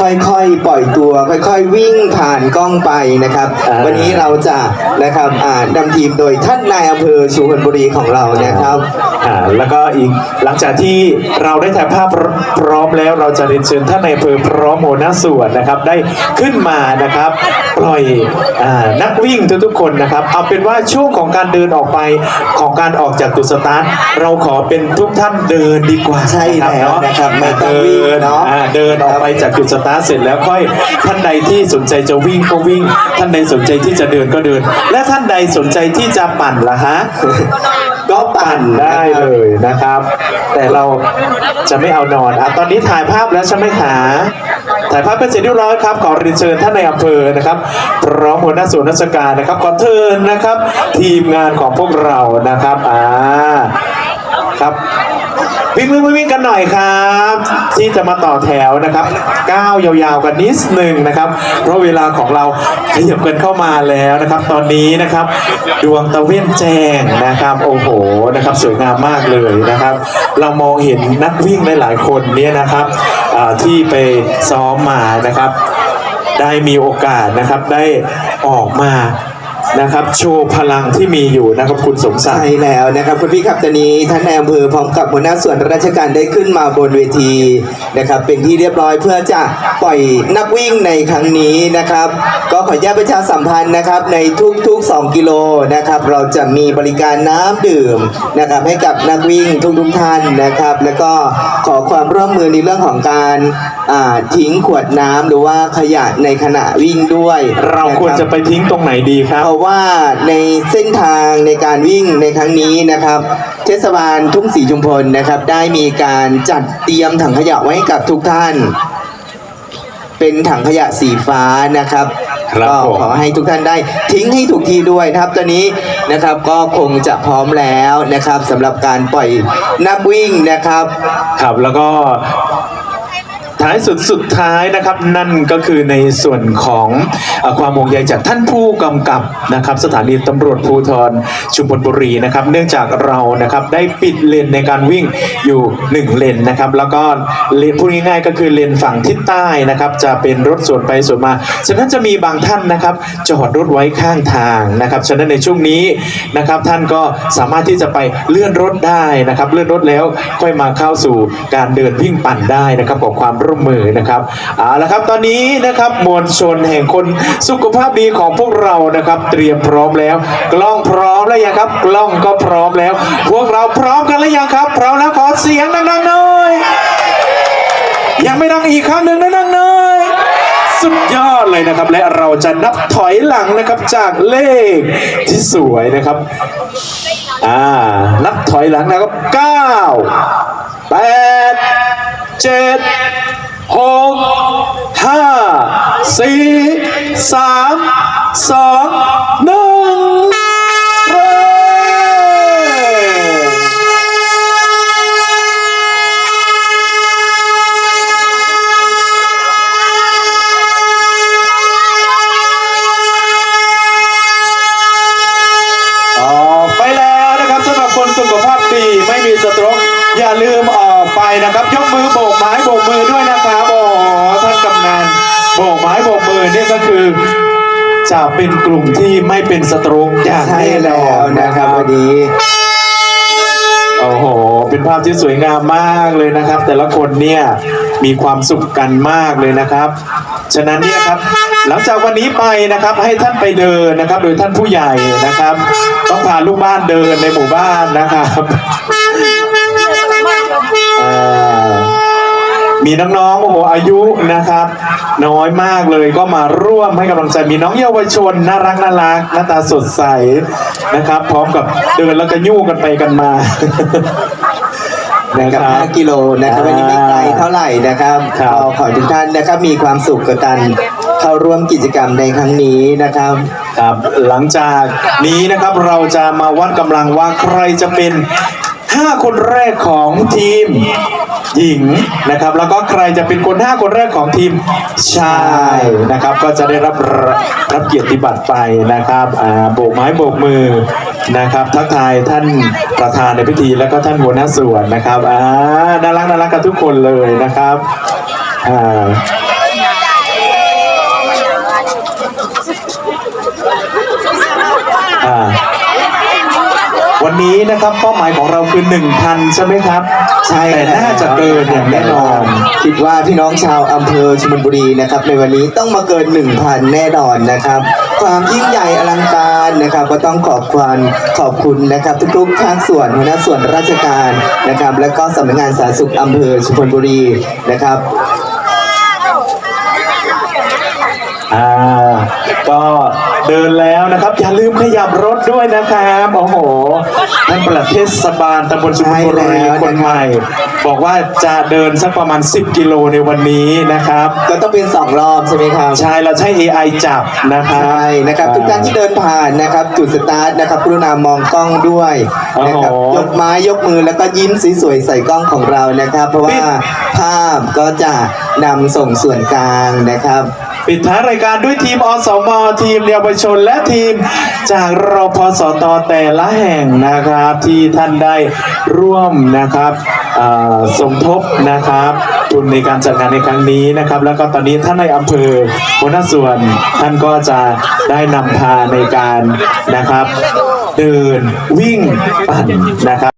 ค่อยๆ ปล่อยตัว ค่อยๆ วิ่งผ่านกล้องไปนะครับ อ่า วันนี้เราจะนะครับอ่านำทีมโดยท่านนายอำเภอสุพรรณบุรีของเรานะครับ อ่าแล้วก็อีกหลังจากที่เราได้ถ่ายภาพพร้อมแล้วเราจะเรียนเชิญท่านในายอำเภอพร้อมหัวหน้าส่วนนะครับ ได้ขึ้นมานะครับ ปล่อยอานักวิ่งทุกๆคนนะครับ เอาเป็นว่าช่วงของการเดินออกไปของการออกจากจุดสตาร์ทเราขอเป็นทุกท่านเดินดีกว่าใช่แล้วนะครับไม่ต้องเดิวิ่งนเนาะ อ่าเดินออกไปจากจุดสตาร์ทเสร็จแล้วค่อยท่านใดที่สนใจจะวิ่งก็วิ่ง ท่านใดสนใจที่จะเดินก็เดิน และท่านใดสนใจที่จะปั่นล่ะฮะก็ปั่นได้เลยนะครับ แต่เราจะไม่เอานอนอะตอนนี้ถ่ายภาพแล้วใช่ไหมคะถ่ายภาพเป็นเสร็จเรียบร้อยครับขอเรียนเชิญท่านในอำเภอนะครับพร้อมหัวหน้าส่วนราชการนะครับขอเชิญนะครับ ทีมงานของพวกเรานะครับอ่าครับ วิ่งวิ่งวิ่งกันหน่อยครับ ที่จะมาต่อแถวนะครับก้าวยาวๆกันนิดหนึ่งนะครับ เพราะเวลาของเราขยับกันเข้ามาแล้วนะครับ ตอนนี้นะครับ ดวงตะเวนแจ้งนะครับโอ้โหนะครับ สวยงามมากเลยนะครับ เรามองเห็นนักวิ่งหลายๆคนเนี่ยนะครับที่ไปซ้อมมานะครับ ได้มีโอกาสนะครับได้ออกมา นะครับ โชว์พลังที่มีอยู่นะครับคุณสมศักใช่ดิ์แล้วนะครับคุณพี่ครับตอนนี้ท่านนายอำเภอพร้อมกับหัวหน้าส่วนราชการได้ขึ้นมาบนเวทีนะครับ เป็นที่เรียบร้อยเพื่อจะปล่อยนักวิ่งในครั้งนี้นะครับ ก็ขออนุญาตประชาสัมพันธ์นะครับในทุกๆ 2 กิโลนะครับ เราจะมีบริการน้ำดื่มนะครับ ให้กับนักวิ่งทุกๆท่านนะครับ แล้วก็ขอความร่วมมือในเรื่องของการอ่าทิ้งขวดน้ำหรือว่าขยะในขณะวิ่งด้วยเราควรจะนบไปทิ้งตรงไหนดีครับ เพราะว่าในเส้นทางในการวิ่งในครั้งนี้นะครับ เทศบาลทุ่งศรีชุมพลนะครับ ได้มีการจัดเตรียมถังขยะไว้ให้กับทุกท่าน เป็นถังขยะสีฟ้านะครับครับก็ผมขอให้ทุกท่านได้ทิ้งให้ถูกที่ด้วยนะครับ ตอนนี้นะครับก็คงจะพร้อมแล้วนะครับสำหรับการปล่อยนักวิ่งนะครับ ครับแล้วก็ ท้ายสุดสุดท้ายนะครับนั่นก็คือในส่วนของอความห่วงใยจากท่านผู้กำกับนะครับสถานีตำรวจภูธรชุมพลบุรีนะครับ เนื่องจากเรานะครับได้ปิดเลนในการวิ่งอยู่หนึ่งเลนนะครับ แล้วก็เลนพูดง่ายๆ ก็คือเลนฝั่งทิศใต้นะครับ จะเป็นรถสวนไปสวนมา ฉะนั้นจะมีบางท่านนะครับจอดรถไว้ข้างทางนะครับ ฉะนั้นในช่วงนี้นะครับท่านก็สามารถที่จะไปเลื่อนรถได้นะครับ เลื่อนรถแล้วค่อยมาเข้าสู่การเดินวิ่งปั่นได้นะครับของความร่วมมือนะครับเอาละครับตอนนี้นะครับมวลชนแห่งคนสุขภาพดีของพวกเรานะครับ เตรียมพร้อมแล้ว กล้องพร้อมแล้วยังครับ กล้องก็พร้อมแล้ว พวกเราพร้อมกันหรือยังครับ พร้อมแล้วขอเสียงดังๆหน่อยยังไม่ดังอีกครั้งหนึ่งดังๆหน่อยสุดยอดเลยนะครับ และเราจะนับถอยหลังนะครับจากเลขที่สวยนะครับอ่านับถอยหลังนะครับเก้าแปดเจ็ด หกห้าสี่สามสองหนึ่งเริ่มออกไปแล้วนะครับสำหรับคนสุขภาพดีไม่มีสตรกอย่าลืมออกไปนะครับ ยกมือโบกไม้โบกมือด้วย อเนี่ยก็คือจะเป็นกลุ่มที่ไม่เป็นสโตรกอย่างใช่แน่นแล้อวนนะครับวันนี้โอ้โห เป็นภาพที่สวยงามมากเลยนะครับ แต่ละคนเนี่ยมีความสุขกันมากเลยนะครับ ฉะนั้นเนี่ยครับหลังจากวันนี้ไปนะครับให้ท่านไปเดินนะครับ โดยท่านผู้ใหญ่นะครับ ต้องพาลูกบ้านเดินในหมู่บ้านนะครับ มีน้องๆโอ้โหอายุนะครับ น้อยมากเลยก็มาร่วมให้กำลังใจมีน้องเยาวชนน่ารักน่ารักหน้าตาสดใสนะครับ พร้อมกับเดินแล้วก็ยู่กันไปกันมานะกับครับ 5 กิโลนะครับวันนี้ไม่ไกลเท่าไหร่นะครับครับ ก็ขอให้ทุกท่านนะครับมีความสุขกับการเข้าร่วมกิจกรรมในครั้งนี้นะครับ ครับหลังจากนี้นะครับเราจะมาวัดกำลังว่าใครจะเป็น ห้าคนแรกของทีมหญิงนะครับ แล้วก็ใครจะเป็นคนห้าคนแรกของทีมชายนะครับ ก็จะได้รับรับเกียรติบัตรไปนะครับโบกไม้โบกมือนะครับ ทักทายท่านประธานในพิธีแล้วก็ท่านหัวหน้าส่วนนะครับอ่าน่ารักน่ารักกับทุกคนเลยนะครับอ่าอ่า วันนี้นะครับเป้าหมายของเราคือ 1,000 ใช่ไหมครับ ใช่แต่น่าจะเกินอย่างแน่นอน คิดว่าพี่น้องชาวอำเภอชุมพลบุรีนะครับ ในวันนี้ต้องมาเกิน 1,000 แน่นอนนะครับ ความยิ่งใหญ่อลังการนะครับ ก็ต้องขอบคุณขอบคุณนะครับ ทุกๆภาคส่วนหัวหน้าส่วนราชการนะครับ และก็สำนักงานสาธารณสุขอำเภอชุมพลบุรีนะครับอ่าก็ เดินแล้วนะครับ อย่าลืมขยับรถด้วยนะครับโอ้โหท่านปลัดเทศบาลตำบลชุมพลบุรีใช่แล้วคนใหม่ บอกว่าจะเดินสักประมาณ 10 กิโลในวันนี้นะครับก็ต้องเป็นสองรอบใช่ไหมครับใช่เราใช้ AI จับนะครับใช่นะครับทุกท่านที่เดินผ่านนะครับ จุดสตาร์ทนะครับกรุณามองกล้องด้วยนะครับโอ้โหยกไม้ยกมือแล้วก็ยิ้มสวยๆใส่กล้องของเรานะครับ เพราะว่าภาพก็จะนำส่งส่วนกลางนะครับ ปิดท้ายรายการด้วยทีมอสมทีมเยาวชนและทีมจากรพสตแต่ละแห่งนะครับ ที่ท่านได้ร่วมนะครับสมทบนะครับทุนในการจัดงานในครั้งนี้นะครับ แล้วก็ตอนนี้ท่านในอำเภอหัวหน้าส่วนท่านก็จะได้นำพาในการนะครับ เดินวิ่งปั่นนะครับ